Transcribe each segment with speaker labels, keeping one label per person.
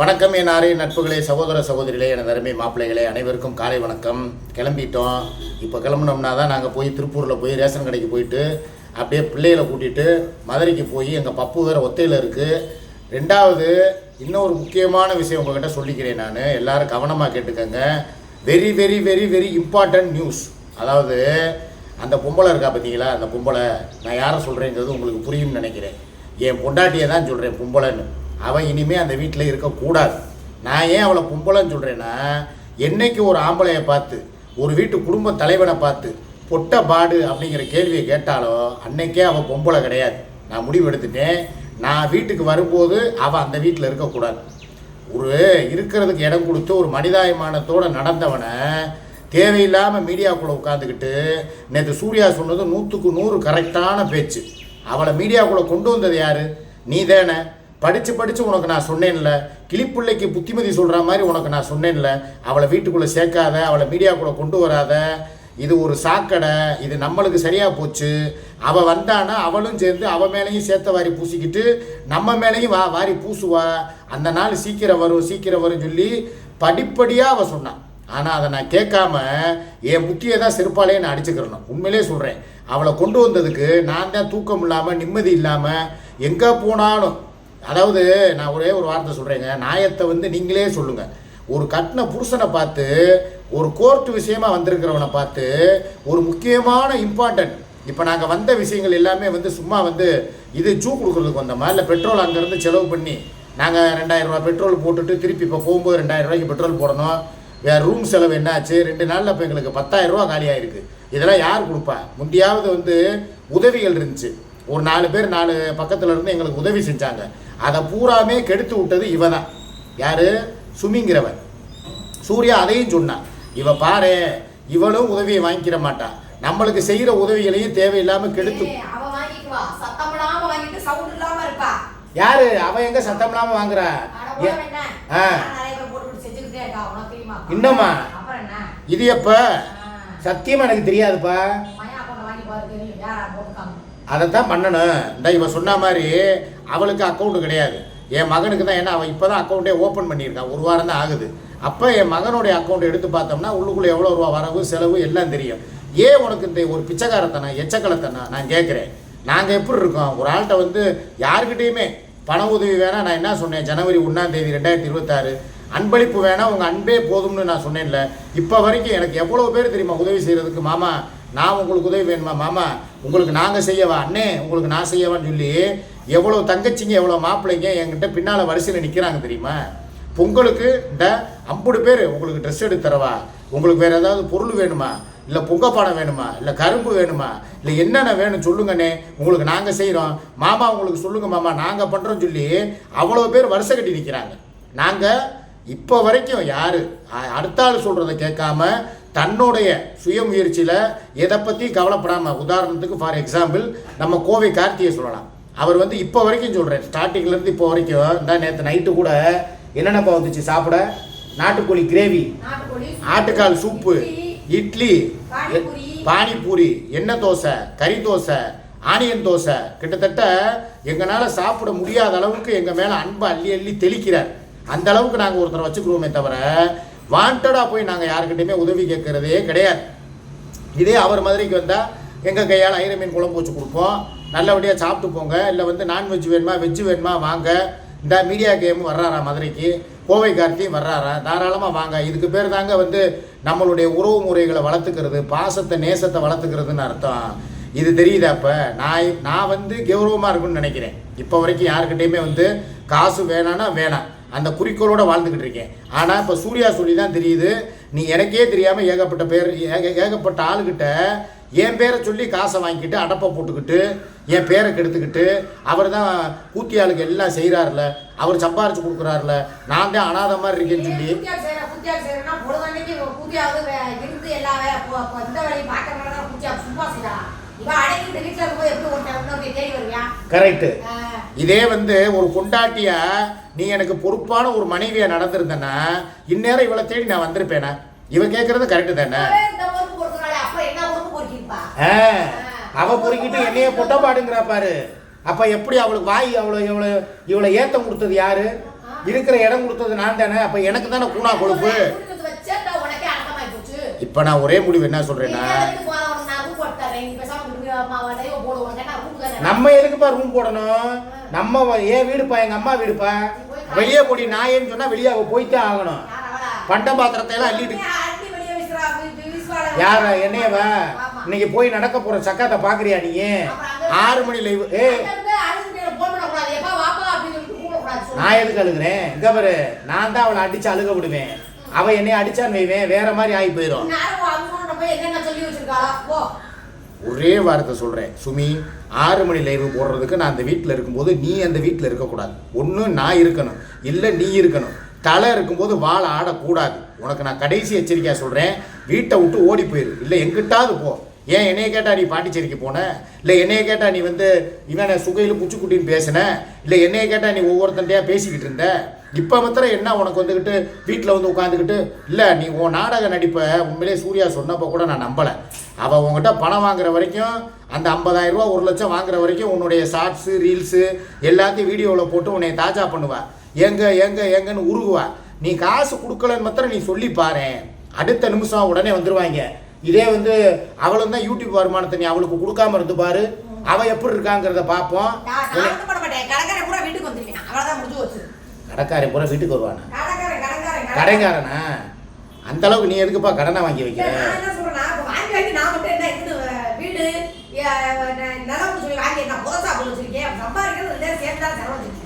Speaker 1: வணக்கம் என் ஆரிய நட்புகளே சகோதர சகோதரிகளே எனது அருமை மாப்பிள்ளைகளே அனைவருக்கும் காலை வணக்கம். கிளம்பிட்டோம். இப்போ கிளம்புனோம்னா தான் நாங்கள் போய் திருப்பூரில் போய் ரேஷன் கடைக்கு போயிட்டு அப்படியே பிள்ளைகளை கூட்டிகிட்டு மதுரைக்கு போய் எங்கள் பப்பு வேறு ஒத்தையில் இருக்குது ரெண்டாவது இன்னொரு முக்கியமான விஷயம் உங்ககிட்ட சொல்லிக்கிறேன் நான். எல்லோரும் கவனமாக கேட்டுக்கோங்க. Very very very very important news அதாவது அந்த பொம்பளை இருக்கா பார்த்தீங்களா? அந்த பொம்பளை நான் யாரை சொல்கிறேங்கிறது உங்களுக்கு புரியும்னு நினைக்கிறேன். என் பொண்டாட்டியை தான் சொல்கிறேன் பொம்பளைன்னு. அவன் இனிமே அந்த வீட்டில் இருக்கக்கூடாது. நான் ஏன் அவளை பொம்பளைன்னு சொல்கிறேன்னா என்னைக்கு ஒரு ஆம்பளையை பார்த்து ஒரு வீட்டு குடும்ப தலைவனை பார்த்து பொட்ட பாடு அப்படிங்கிற கேள்வியை கேட்டாலோ அன்னைக்கே அவள் பொம்பளை கிடையாது. நான் முடிவு எடுத்துட்டேன். நான் வீட்டுக்கு வரும்போது அவள் அந்த வீட்டில் இருக்கக்கூடாது. ஒரு இருக்கிறதுக்கு இடம் கொடுத்து ஒரு மனிதாயமானத்தோடு நடந்தவனை தேவையில்லாமல் மீடியாக்குள்ளே உட்காந்துக்கிட்டு நேற்று சூர்யா சொன்னது நூற்றுக்கு நூறு கரெக்டான பேச்சு. அவளை மீடியாக்குள்ளே கொண்டு வந்தது யார்? நீ தானே படித்து படித்து உனக்கு நான் சொன்னேன்ல. கிளிப்பிள்ளைக்கு புத்திமதி சொல்கிற மாதிரி உனக்கு நான் சொன்னேன்ல. அவளை வீட்டுக்குள்ளே சேர்க்காத அவளை மீடியாக்குள்ளே கொண்டு வராத. இது ஒரு சாக்கடை இது நம்மளுக்கு சரியாக போச்சு. அவள் வந்தானா அவளும் சேர்ந்து அவள் மேலேயும் சேர்த்த வாரி பூசிக்கிட்டு நம்ம மேலேயும் வா வாரி பூசுவா. அந்த நாள் சீக்கிரம் வரும் சீக்கிரம் வரும் சொல்லி படிப்படியாக அவள் சொன்னான் ஆனால் அதை நான் கேட்காம என் புத்தியை தான் செருப்பாலே நான் அடிச்சுக்கிறணும். உண்மையிலே சொல்கிறேன் அவளை கொண்டு வந்ததுக்கு நான் தான் தூக்கம் இல்லாமல் நிம்மதி இல்லாமல் எங்கே போனாலும் அதாவது நான் ஒரே ஒரு வார்த்தை சொல்கிறேங்க நியாயத்தை வந்து நீங்களே சொல்லுங்கள் ஒரு கட்டின புருஷனை பார்த்து ஒரு கோர்ட் விஷயமா வந்திருக்கிறவனை பார்த்து ஒரு முக்கியமான இம்பார்ட்டன்ட் இப்போ நாங்கள் வந்த விஷயங்கள் எல்லாமே வந்து சும்மா வந்து இது ஜூ கொடுக்குறதுக்கு வந்தோமா? இல்லை பெட்ரோல் அங்கேருந்து செலவு பண்ணி நாங்கள் ரெண்டாயிரம் பெட்ரோல் போட்டுட்டு திருப்பி இப்போ போகும்போது ரெண்டாயிரம் ரூபாய்க்கு பெட்ரோல் போடணும். வேறு ரூம் செலவு என்னாச்சு? ரெண்டு நாளில் இப்போ எங்களுக்கு பத்தாயிரம் ரூபா காலியாயிருக்கு இதெல்லாம் யார் கொடுப்பா? முந்தியாவது வந்து உதவிகள் இருந்துச்சு. ஒரு நாலு பேர் நாலு பக்கத்தில் இருந்து எங்களுக்கு உதவி செஞ்சாங்க. அதை பூராமே கெடுத்து விட்டது இவ தான். யார்? சுமிங்கிறவன். சூர்யா அதையும் சொன்னான் இவ பாரு இவளும் உதவியை வாங்கிக்கிற மாட்டா. நம்மளுக்கு செய்கிற உதவிகளையும் தேவையில்லாமல் கெடுத்து
Speaker 2: அவ சத்தம் இல்லாம இல்லாம
Speaker 1: யாரு? அவன் எங்க சத்தம் இல்லாமல் வாங்குறா? இன்னுமா? இது எப்ப. சத்தியமா எனக்கு தெரியாதுப்பா. அதைத்தான் பண்ணணும். இந்த இவன் சொன்ன மாதிரி அவளுக்கு அக்கௌண்ட்டு கிடையாது. என் மகனுக்கு தான் ஏன்னா அவன் இப்போ தான் அக்கௌண்ட்டே ஓப்பன் பண்ணியிருக்கான். ஒரு வாரம் தான் ஆகுது. அப்போ என் மகனுடைய அக்கௌண்ட் எடுத்து பார்த்தோம்னா உள்ளுக்குள்ளே எவ்வளோ ரூபா வரவு செலவு எல்லாம் தெரியும். ஏன் உனக்கு இந்த ஒரு பிச்சைக்காரத்தனா எச்சக்கலத்தனா நான் கேட்குறேன். நாங்கள் எப்படி இருக்கோம்? ஒரு ஆள்கிட்ட வந்து யாருக்கிட்டேயுமே பண உதவி வேணால் நான் என்ன சொன்னேன்? ஜனவரி ஒன்றாம் தேதி ரெண்டாயிரத்தி இருபத்தாறு. அன்பளிப்பு வேணால் உங்கள் அன்பே போதும்னு நான் சொன்னேன்ல. இப்போ வரைக்கும் எனக்கு எவ்வளோ பேர் தெரியுமா உதவி செய்கிறதுக்கு மாமா நான் உங்களுக்கு உதவி வேணுமா? மாமா உங்களுக்கு நாங்கள் செய்யவா? அண்ணே உங்களுக்கு நான் செய்யவான்னு சொல்லி எவ்வளோ தங்கச்சிங்க எவ்வளோ மாப்பிள்ளைங்க என்கிட்ட பின்னால் வரிசையில் நிற்கிறாங்க தெரியுமா? பொங்கலுக்கு இந்த ஐம்பது பேர் உங்களுக்கு ட்ரெஸ் எடுத்து தரவா உங்களுக்கு வேறு ஏதாவது பொருள் வேணுமா? இல்லை புங்கப்பானம் வேணுமா? இல்லை கரும்பு வேணுமா? இல்லை என்னென்ன வேணும் சொல்லுங்கண்ணே. உங்களுக்கு நாங்கள் செய்கிறோம் மாமா உங்களுக்கு சொல்லுங்கள் மாமா. நாங்கள் பண்ணுறோம் சொல்லி அவ்வளோ பேர் வருஷம் கட்டி நிற்கிறாங்க நாங்கள் இப்போ வரைக்கும் யார்? அடுத்த ஆள் சொல்கிறத கேட்காம தன்னுடைய சுயமுயற்சியில் எதை பற்றி கவலைப்படாமல் உதாரணத்துக்கு ஃபார் எக்ஸாம்பிள் நம்ம கோவை கார்த்தியை சொல்லலாம். அவர் வந்து இப்போ வரைக்கும் சொல்கிறேன் ஸ்டார்டிங்லேருந்து இப்போ வரைக்கும் இந்த நேற்று நைட்டு கூட என்னென்னப்பா வந்துச்சு சாப்பிட? நாட்டுக்கோழி கிரேவி ஆட்டுக்கால் சூப்பு இட்லி
Speaker 2: பானிபூரி.
Speaker 1: எண்ணெய் தோசை கறி தோசை ஆனியன் தோசை. கிட்டத்தட்ட எங்களால் சாப்பிட முடியாத அளவுக்கு எங்கள் மேலே அன்பை அள்ளி அள்ளி தெளிக்கிறார். அந்த அளவுக்கு நாங்கள் ஒருத்தரை வச்சுக்கிறோமே தவிர வாண்டடாக போய் நாங்கள் யாருக்கிட்டையுமே உதவி கேட்கறதே கிடையாது. இதே அவர் மதுரைக்கு வந்தால் எங்கள் கையால் ஐர மீன் குழம்பு வச்சு கொடுப்போம். நல்லபடியாக சாப்பிட்டு போங்க இல்லை வந்து நான்வெஜ் வேணுமா வெஜ்ஜு வேணுமா வாங்க. இந்த மீடியா கேம் வர்றாரா மதுரைக்கு? கோவை கார்த்தியும் வர்றாரா? தாராளமாக வாங்க. இதுக்கு பேர் தாங்க வந்து நம்மளுடைய உறவு முறைகளை வளர்த்துக்கிறது பாசத்தை நேசத்தை வளர்த்துக்கிறதுன்னு அர்த்தம். இது தெரியுதா அப்போ? நான் நான் வந்து கௌரவமாக இருக்குன்னு நினைக்கிறேன். இப்போ வரைக்கும் யாருக்கிட்டையுமே வந்து காசு வேணான்னா வேணாம். அந்த குறிக்கோளோட வாழ்ந்துக்கிட்டு இருக்கேன். ஆனால் இப்போ சூர்யா சொல்லி தான் தெரியுது. நீ எனக்கே தெரியாமல் ஏகப்பட்ட பேர் ஏக ஏகப்பட்ட ஆளுகிட்ட என் பேரை சொல்லி காசை வாங்கிக்கிட்டு அடப்பை போட்டுக்கிட்டு என் பேரை கெடுத்துக்கிட்டு அவர் தான் கூத்தியாளுக்கு எல்லாம் செய்கிறாருல அவர் சம்பாரிச்சு கொடுக்குறாருல நான் தான் அனாதை மாதிரி இருக்கேன்னு சொல்லி.
Speaker 2: இவன்
Speaker 1: கரெக்டு. இதே வந்து ஒரு பொண்டாட்டியா நீ எனக்கு பொறுப்பான ஒரு மனைவியா நடந்திருந்தேன்னா இந்நேரம் இவளை தேடி நான் வந்திருப்பேனா? இவ கேட்கறது கரெக்டு தானே
Speaker 2: இப்பவே இந்த பொறுப்பு பொறுக்கிறாளே, அப்புறம் என்ன பொறுப்பு பொறுக்கிருப்பா?
Speaker 1: ஆ, அவ பொறுக்கிட்டு என்னைய பொட்டப்பாடுங்கிறா பாரு அப்ப எப்படி அவளுக்கு வாய் அவ்வளோ இவ்வளோ இவளை ஏத்தம் கொடுத்தது யாரு இருக்கிற இடம் கொடுத்தது நான் தானே அப்ப எனக்கு தானே கூணா
Speaker 2: போச்சு.
Speaker 1: இப்ப நான் ஒரே முடிவு என்ன சொல்றேன்னா
Speaker 2: போட்டு.
Speaker 1: நம்ம எதுக்குப்பா ரூம் போடணும் நம்ம ஏன் வீடுப்பா எங்க அம்மா வீடுப்பா வெளியே போடி நான் ஏன்னு சொன்னா வெளியே போய்த்தான் ஆகணும்? பண்ட பாத்திரத்தை எல்லாம் அள்ளிட்டு. யார என்னையவா. இன்னைக்கு போய் நடக்க போற சக்காத்தை பாக்குறியா நீ? ஆறு மணி லைவ்
Speaker 2: சொல்லு.
Speaker 1: நான் எதுக்கு அழுகுறேன்? இங்க பாரு நான் தான் அவளை அடிச்சு அழுக விடுவேன். அவ என்னைய அடிச்சான்னு வைவேன் வேற மாதிரி ஆகி போயிடும். ஒரே வார்த்தை சொல்றேன். சுமி ஆறு மணி லைவ் போடுறதுக்கு நான் அந்த வீட்டில் இருக்கும்போது நீ அந்த வீட்டில் இருக்கக்கூடாது. ஒன்று நான் இருக்கணும். இல்லை நீ இருக்கணும். தலை இருக்கும்போது வாழை ஆடக்கூடாது. உனக்கு நான் கடைசி எச்சரிக்கையாக சொல்கிறேன் வீட்டை விட்டு ஓடி போயிரு. இல்லை எங்கிட்டாவது போ. ஏன் என்னைய கேட்டா நீ பாண்டிச்சேரிக்கு போன? இல்லை என்னைய கேட்டா நீ வந்து இவனை சுகையில் குச்சிக்குட்டின்னு பேசின? இல்லை என்னைய கேட்டா நீ ஒவ்வொருத்தன்டையா பேசிக்கிட்டு இருந்த? இப்போ மாத்திரம் என்ன உனக்கு வந்துக்கிட்டு வீட்டில் வந்து உட்காந்துக்கிட்டு இல்லை நீ உன் நாடக நடிப்பை உண்மையிலே சூர்யா சொன்னப்போ கூட நான் நம்பலை. அவள் உங்ககிட்ட பணம் வாங்குற வரைக்கும் அந்த 50000 ரூபா ஒரு லட்சம் வாங்குற வரைக்கும் உன்னுடைய ஷார்ட்ஸு ரீல்ஸு எல்லாத்தையும் வீடியோவில் போட்டு உன்னை தாஜா பண்ணுவா. எங்க எங்க எங்கன்னு உருகுவா. நீ காசு கொடுக்கலன்னு மாத்திரம் நீ சொல்லி பாரு அடுத்த நிமிஷம் உடனே வந்துடுவாங்க இதே வந்து அவளும் தான் யூடியூப் வருமானத்தை நீ அவளுக்கு கொடுக்காம இருந்து பாரு. அவ எப்படி இருக்காங்கிறத பார்ப்போம்.
Speaker 2: கடைக்காரன் பூரா வீட்டுக்கு
Speaker 1: வருவானா?
Speaker 2: கடைக்காரன்,
Speaker 1: அந்த அளவுக்கு நீ எதுக்குப்பா கடனை வாங்கி வைக்கிற.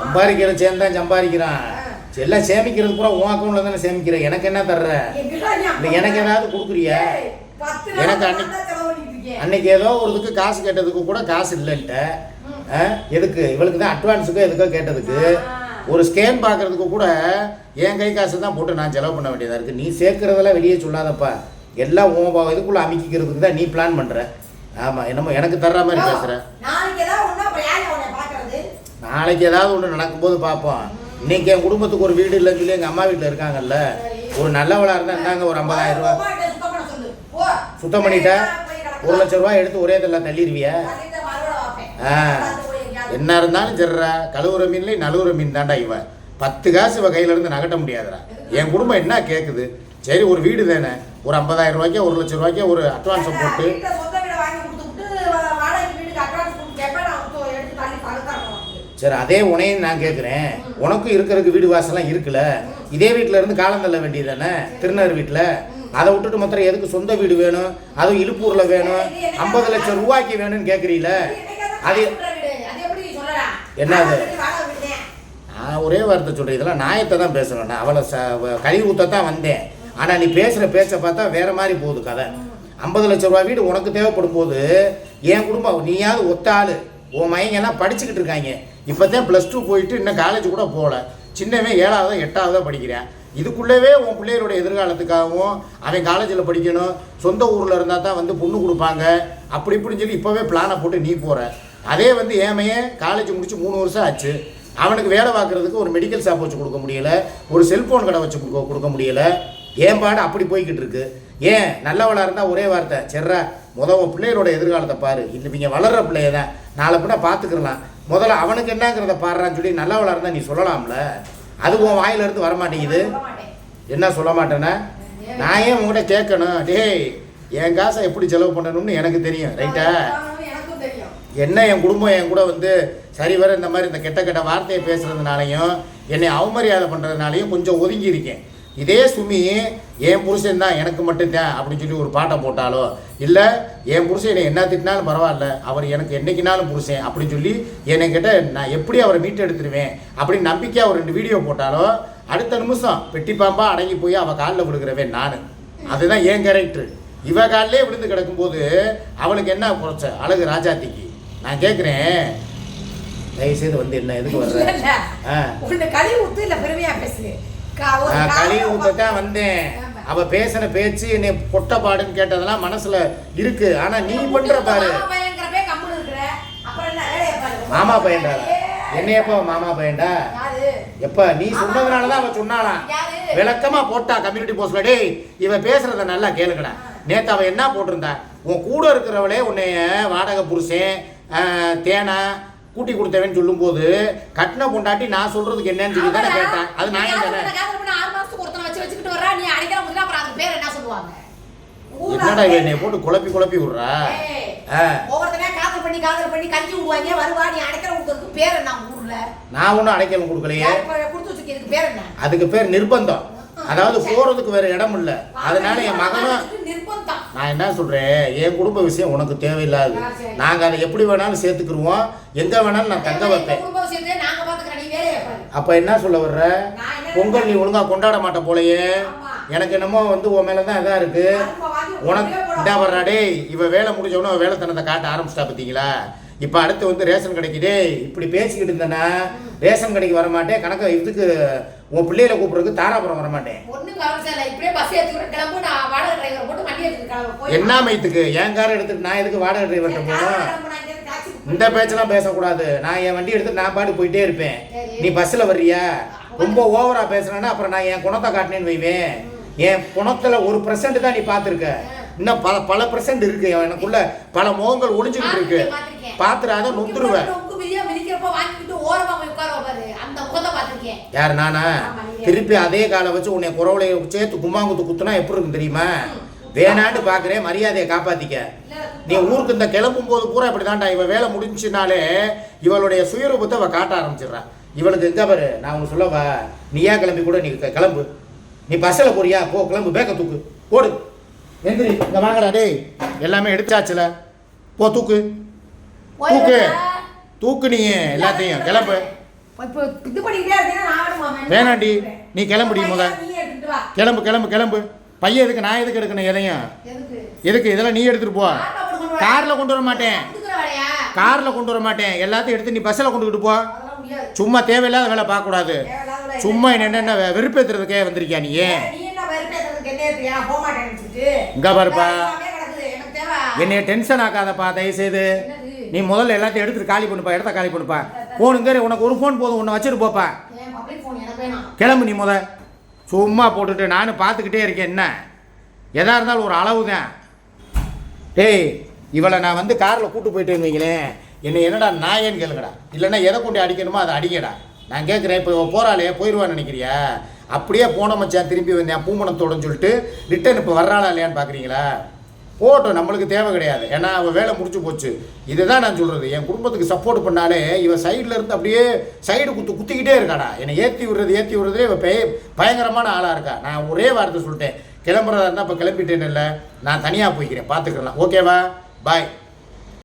Speaker 1: சம்பாதிக்கிற சேர்ந்தான் சம்பாதிக்கிறான் எல்லாம் சேமிக்கிறது பூரா உன் அக்கௌண்ட்ல தானே சேமிக்கிற. எனக்கு என்ன தர்ற? இல்லை எனக்கு ஏதாவது கொடுக்குறியா? எனக்கு அன்னைக்கு-. அன்னைக்கு ஏதோ ஒரு இதுக்கு காசு கேட்டதுக்கு கூட காசு இல்லைன்ட்ட? எதுக்கு? இவளுக்கு தான் அட்வான்ஸுக்கோ எதுக்கோ கேட்டதுக்கு. ஒரு ஸ்கேன் பார்க்கறதுக்கு கூட என் கை காசு தான் போட்டு நான் செலவு பண்ண வேண்டியதா இருக்கு. நீ சேர்க்கறதெல்லாம் வெளியே சொல்லாதப்பா. எல்லாம் உன் இதுக்குள்ள அமைக்கிறதுக்கு தான் நீ பிளான் பண்ற. ஆமா என்னமோ எனக்கு தர்ற மாதிரி பேசுற.
Speaker 2: நாளைக்கு ஏதாவது
Speaker 1: ஒன்று நடக்கும்போது பார்ப்போம். இன்னைக்கு என் குடும்பத்துக்கு ஒரு வீடு இல்லைன்னு சொல்லி எங்கள் அம்மா வீட்டில் இருக்காங்கல்ல. ஒரு நல்லவளா இருந்தா இருந்தாங்க ஒரு ஐம்பதாயிரம் ரூபா.
Speaker 2: சுத்தம் பண்ண சொல்லு. போ.
Speaker 1: சுத்தம் பண்ணிட்டா
Speaker 2: போய் கிடக்கு.
Speaker 1: ஒரு லட்ச ரூபா எடுத்து ஒரே தள்ள தள்ளிடுவியா. ஆ. என்ன இருந்தாலும் சரிடா கழுவுற மீன்ல நழுவுற மீன் தாண்டா இவ பத்து காசு இவ கையில இருந்து நகட்ட முடியாதுடா என் குடும்பம் என்ன கேக்குது சரி ஒரு வீடு தானே ஒரு ஐம்பதாயிரம் ரூபாய்க்கு ஒரு லட்சம் ரூபாய்க்கு ஒரு அட்வான்ஸை போட்டு. சரி அதே உனையும் நான் கேட்குறேன் உனக்கும் இருக்கிறதுக்கு வீடு வாசலாம் இருக்குல்ல இதே வீட்டில் இருந்து காலம் தள்ள வேண்டியது தானே திருநர் வீட்டில் அதை விட்டுட்டு மாத்திரம் எதுக்கு சொந்த வீடு வேணும்? அதுவும் இழுப்பூரில் வேணும். ஐம்பது லட்சம் ரூபாய்க்கு வேணும்னு
Speaker 2: என்னைக்காவது
Speaker 1: அது? என்னது? நான் ஒரே வார்த்தை சொல்கிறேன் இதெல்லாம் நியாயத்தை தான் பேசுகிறேன் நான் அவளை ச கழுவி ஊற்றத்தான் வந்தேன். ஆனால் நீ பேசுகிற பேச்சை பார்த்தா வேற மாதிரி போகுது கதை. ஐம்பது லட்ச ரூபா வீடு உனக்கு தேவைப்படும் போது என் குடும்பம் நீயாவது ஒத்த ஆள். உன் மையங்கெல்லாம் படிச்சுக்கிட்டு இருக்காங்க. இப்போ தான் ப்ளஸ் டூ போயிட்டு இன்னும் காலேஜ் கூட போகல. சின்னவன் ஏழாவதோ எட்டாவதோ படிக்கிறேன். இதுக்குள்ளவே உன் பிள்ளையோட எதிர்காலத்துக்காகவும் அவன் காலேஜில் படிக்கணும் சொந்த ஊரில் இருந்தால் தான் வந்து பொண்ணு கொடுப்பாங்க. அப்படி இப்படின்னு சொல்லி இப்போவே பிளானை போட்டு நீ போகிற அதே வந்து ஏமையே காலேஜ் முடிச்சு மூணு வருஷம் ஆச்சு. அவனுக்கு வேலை பார்க்குறதுக்கு ஒரு மெடிக்கல் ஷாப் வச்சு கொடுக்க முடியல. ஒரு செல்ஃபோன் கடை வச்சு கொடுக்க கொடுக்க முடியல. ஏன் பாடு அப்படி போய்கிட்டு இருக்கு. ஏன் நல்லவளாக இருந்தால் ஒரே வார்த்தை செர்ரா முத உன் பிள்ளைகளோட எதிர்காலத்தை பாரு. இல்லை இவங்க வளர்ற பிள்ளைய தான் நாளை பின்னா பார்த்துக்கலாம் முதல்ல அவனுக்கு என்னங்கிறத பாடுறான்னு சொல்லி நல்லவளாக இருந்தால் நீ சொல்லலாம்ல. அது உன் வாயில இருந்து வர மாட்டேங்குது
Speaker 2: சொல்ல மாட்டேன்.
Speaker 1: என்ன சொல்ல மாட்டேன்னா? நான் ஏன் உங்கள்கிட்ட கேட்கணும்? டேய் என் காசை எப்படி செலவு பண்ணணும்னு எனக்கு தெரியும் ரைட்டா. என்ன என் குடும்பம் என் கூட வந்து சரி வர இந்த மாதிரி இந்த கெட்ட கெட்ட வார்த்தையை பேசுறதுனாலையும் என்னை அவமரியாதை பண்ணுறதுனாலையும் கொஞ்சம் ஒதுங்கி இருக்கேன். இதே சுமி என் புருஷன் தான் எனக்கு மட்டும்தான் அப்படின்னு சொல்லி ஒரு பாட்டை போட்டாலோ இல்லை என் புருஷன் என்னை என்ன திட்டினாலும் பரவாயில்ல அவர் எனக்கு என்னைக்குனாலும் புருஷன் அப்படின்னு சொல்லி என்கிட்ட நான் எப்படி அவரை மீட்டு எடுத்துருவேன் அப்படின்னு நம்பிக்கையாக ஒரு ரெண்டு வீடியோ போட்டாலோ அடுத்த நிமிஷம் பெட்டி பாம்பா அடங்கி போய் அவள் காலில் விழுகிறவன் நான். அதுதான் என் கேரக்டர் இவ காலிலே விழுந்து கிடக்கும்போது அவளுக்கு என்ன குறைச்ச? அழகு ராஜாத்திக்கு. நான் கேட்குறேன் தயவுசெய்து வந்து என்ன எதுக்கு வர்ற?
Speaker 2: கழுவி ஊத்து, இல்ல பெருமையா பேசு.
Speaker 1: கழுவி ஊற்றத்தான் வந்தேன்.
Speaker 2: ஆமா.
Speaker 1: அவ பேசின பேச்சு என்னை பொட்ட பாடுன்னு கேட்டதெல்லாம் மனசுல இருக்கு. ஆனா நீ பண்ற பாரு.
Speaker 2: மாமா. அப்புறம் என்ன பாரு.
Speaker 1: மாமா பையன்டா. பையன்டா? எப்ப? நீ சொன்னதுனால தான் அவ சொன்னாலாம்
Speaker 2: யாரு?
Speaker 1: விளக்கமா போட்டா கம்யூனிட்டி போஸ்ட்ல டேய் இவ பேசுறத நல்லா கேளுங்கடா. நேத்து அவ என்ன போட்டிருந்தா? உன் கூட இருக்கிறவளே உன்னைய வாடகை புருஷன் தேனா கூட்டி கொடுத்தவன் சொல்லும்போது கட்டின பொண்டாட்டி நான் சொல்றதுக்கு என்னன்னு சொல்லி தானே கேட்டேன் அது நான் தானே?
Speaker 2: வச்சுக்கிட்டு வர்றா, நீ அடிக்கிற முதல்ல அப்புறம் அதுக்கு பேர் என்ன சொல்லுவாங்க?
Speaker 1: என்னடா என்னை போட்டு குழப்பி குழப்பி விடுறா.
Speaker 2: ஒவ்வொருத்தனையா காதல் பண்ணி காதல் பண்ணி கஞ்சி விடுவாங்க வருவா நீ அடைக்கிற கொடுக்கறதுக்கு பேர் என்ன ஊர்ல?
Speaker 1: நான் ஒன்றும் அடைக்கலம் கொடுக்கலையே.
Speaker 2: கொடுத்து வச்சிருக்கிறதுக்கு பேர் என்ன?
Speaker 1: அதுக்கு பேர் நிர்பந்தம். அதாவது போறதுக்கு வேற இடம் இல்ல. அதனால என் மகனும் நான் என்ன சொல்றேன்? என் குடும்ப விஷயம் உனக்கு தேவையில்லாது. நாங்க அதை எப்படி வேணாலும் சேர்த்துக்கிருவோம். எங்க வேணாலும் நான் தங்க வைப்பேன். அப்ப என்ன சொல்ல வர்ற? பொங்கல் நீ ஒழுங்கா கொண்டாட மாட்ட போலயே. எனக்கு என்னமோ வந்து உன் மேல தான் இதா இருக்கு.
Speaker 2: கரும்பை வாங்கி
Speaker 1: உனக்கு இந்த வர்றா டேய் இவ வேலை முடிஞ்ச உடனே அவ வேலைத்தனத்தை காட்ட ஆரம்பிச்சிட்டா பார்த்தீங்களா இப்போ அடுத்து வந்து ரேஷன் கடைக்கு டேய் இப்படி பேசிக்கிட்டு இருந்தேன்னா ரேஷன் கடைக்கு வர மாட்டேன் கணக்கு இதுக்கு உன் பிள்ளையில கூப்பிடுறதுக்கு தாராபுரம் வர மாட்டேன்
Speaker 2: ஒண்ணும் கவனிச்சா இல்ல இப்படியே பஸ் ஏத்தி கிளம்பு நான் வாடகை டிரைவர் போட்டு வண்டி எடுத்துட்டு கிளம்பு போய்
Speaker 1: என்ன மைத்துக்கு? என் காரை எடுத்துட்டு நான் எதுக்கு வாடகை டிரைவர்கிட்ட போகணும்? இந்த பேச்செல்லாம் பேசக்கூடாது. நான் என் வண்டி எடுத்து நான் பாட்டு போயிட்டே இருப்பேன். நீ பஸ்ஸில் வர்றியா? ரொம்ப ஓவரா பேசுறேன்னா அப்புறம் நான் என் குணத்தை காட்டினேன்னு வைவேன். என் குணத்துல ஒரு பர்சன்ட் தான் நீ பார்த்துருக்க. இன்னும் பல பல பர்சன்ட் இருக்கு. எனக்குள்ள பல முகங்கள் ஒளிஞ்சுக்கிட்டு இருக்கு. பாத்துறாத நொந்துருவேன் யார் நானா. திருப்பி அதே காலை வச்சு உன்னை குறவளை சேர்த்து கும்மாங்குத்து குத்துனா எப்படி இருக்கும் தெரியுமா? வேணான்னு பாக்குறேன் மரியாதையை காப்பாத்திக்க. நீ ஊருக்கு இந்த கிளம்பும் போது பூரா இப்படி தான்டா இவ வேலை முடிஞ்சுனாலே இவளுடைய சுயரூபத்தை அவ காட்ட ஆரம்பிச்சிடுறான் இவளுக்கு எங்க பாரு நான் உனக்கு சொல்லவா நீயா கிளம்பி கூட நீ கிளம்பு. நீ பஸ்ஸில் போறியா? போ கிளம்பு பேக்க தூக்கு. ஓடு எந்திரி இங்க வாங்கடா டேய். எல்லாமே எடுத்தாச்சுல. போ தூக்கு. தூக்கு. தூக்கு நீ எல்லாத்தையும். கிளம்பு. வேணாண்டி. நீ கிளம்புடி முத.
Speaker 2: நீ
Speaker 1: கிளம்பு கிளம்பு கிளம்பு. பையன் எதுக்கு நான் எதுக்கு எடுக்கணும் எதையும்?
Speaker 2: எதுக்கு?
Speaker 1: இதெல்லாம் நீ எடுத்துட்டு போ.
Speaker 2: கார்ல கொண்டு வர
Speaker 1: மாட்டேன். கார்ல கொண்டு வர மாட்டேன். எல்லாத்தையும் எடுத்து நீ பஸ்ஸில் கொண்டுக்கிட்டு போ. சும்மா தேவையில்லாத வேலை பார்க்கக்கூடாது. சும்மா என்னென்ன வெறுப்பேற்றுறதுக்கே வந்திருக்கியா நீ. இங்க பாருப்பா. என்னைய டென்ஷன் ஆக்காதப்பா தயவு செய்து
Speaker 2: என்னது?
Speaker 1: நீ முதல்ல எல்லாத்தையும் எடுத்துட்டு காலி பண்ணுப்பா இடத்த காலி பண்ணுப்பா. போனுங்க உனக்கு ஒரு ஃபோன் போதும் உன்னை வச்சுட்டு போப்பா. கிளம்பு நீ முத. சும்மா போட்டுட்டு நானும் பார்த்துக்கிட்டே இருக்கேன் என்ன? எதா இருந்தாலும் ஒரு அளவு தான் டேய் இவளை நான் வந்து காரில் கூட்டு போயிட்டேன்னு வைங்களேன். என்னை என்னடா நாயன்னு கேளுங்கடா. இல்லைன்னா எதை கொண்டு அடிக்கணுமோ அதை அடிக்கடா நான் கேட்குறேன் இப்போ போகிறாளே போயிடுவான்னு நினைக்கிறியா? அப்படியே போன மச்சான் திரும்பி வந்தேன் பூமணத்தோடன்னு சொல்லிட்டு ரிட்டர்ன் இப்போ வர்றாளா இல்லையான்னு பார்க்குறீங்களா போட்டோம் நம்மளுக்கு தேவை கிடையாது. ஏன்னா அவள் வேலை முடிச்சு போச்சு. இதுதான் நான் சொல்கிறது என் குடும்பத்துக்கு சப்போர்ட் பண்ணாலே இவன் சைடில் இருந்து அப்படியே சைடு குத்து குத்திக்கிட்டே இருக்காடா. என்னை ஏற்றி விடுறது ஏற்றி விடுறதே இவன் பெய பயங்கரமான ஆளாக இருக்கா. நான் ஒரே வார்த்தை சொல்லிட்டேன். கிளம்புறதா இருந்தால் இப்போ கிளம்பிட்டேன்னு இல்லை. நான் தனியாக போய்க்கிறேன். பார்த்துக்கலாம் ஓகேவா பாய்